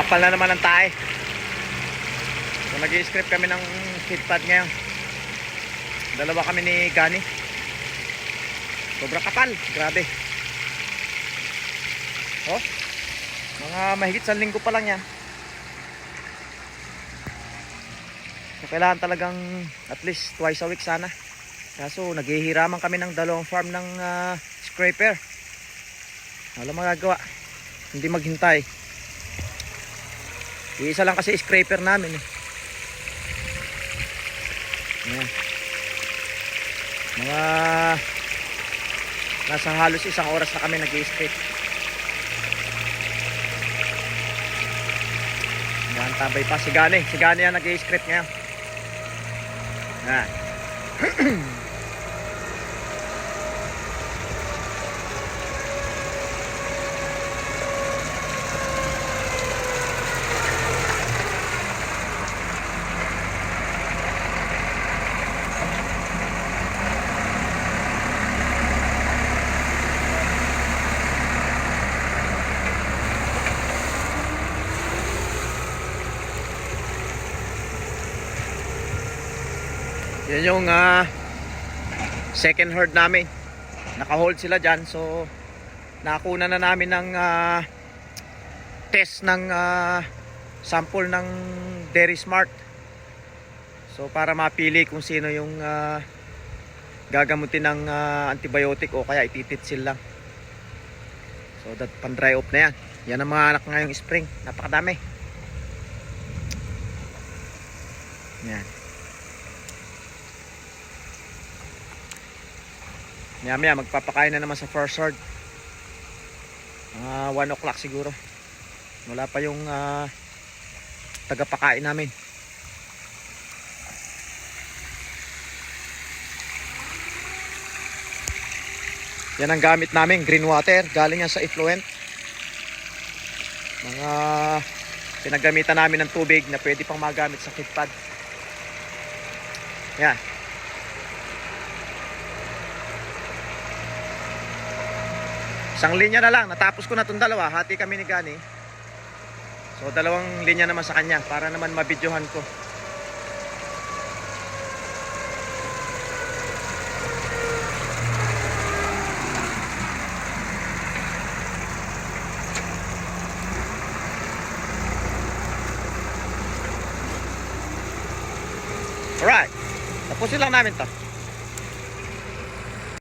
Kapal na naman ang tae. So nag-script kami ng feed pad ngayon. Dalawa kami ni Gani. Sobra kapal. Grabe. Oh. Mga mahigit sa linggo pa lang yan. So, kailangan talagang at least twice a week sana. Kaso naghihiraman kami ng dalawang farm ng ah, scraper. Wala magagawa. Hindi maghintay. Isa lang kasi scraper namin eh. Ayan. Mga nasa halos isang oras na kami nag-scrape. Yan, tabay pa. Si Gani. Si Gani yan nag-scrape ngayon. Yan. Yan yung ah, second herd namin. Naka-hold sila dyan. So, nakuna na namin ng ah, test ng ah, sample ng Dairy Smart. So, para mapili kung sino yung ah, gagamutin ng ah, antibiotic o kaya itititsil lang. So, that pan dry off na yan. Yan ang mga anak ngayong spring. Napakadami. Yan. Maya maya magpapakain na naman sa first herd. Mga 1 o'clock siguro. Wala pa yung ah, tagapakain namin. Yan ang gamit namin, green water. Galing yan sa effluent. Mga pinagamitan namin ng tubig na pwede pang magamit sa kitpad. Yan. Isang linya na lang. Natapos ko na itong dalawa. Hati kami ni Gani. So, dalawang linya naman sa kanya para naman mabidyohan ko. Alright. Tapusin lang namin to.